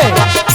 রে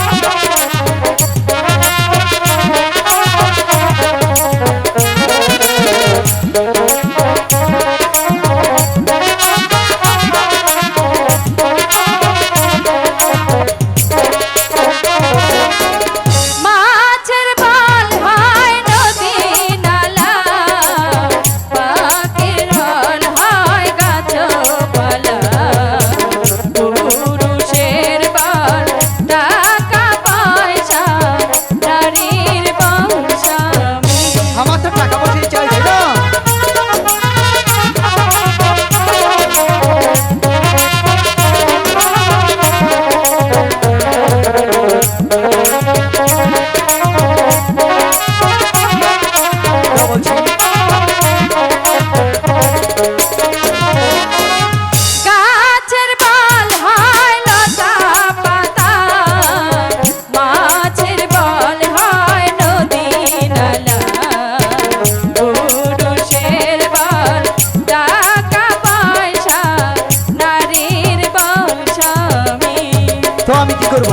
তো আমি কি করব?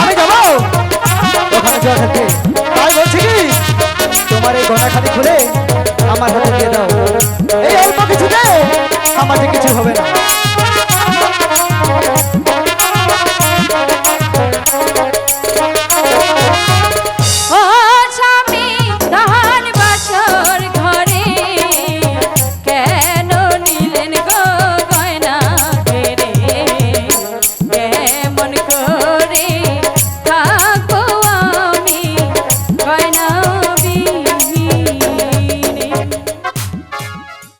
আমি যাব? ওখানে যাওয়া থাকবে তাই বলছি কি, তোমার এই গনা খালি খুলে আমার হাতে দিয়ে দাও। এই অল্প কিছুতে আমার যে কিছু হবে না।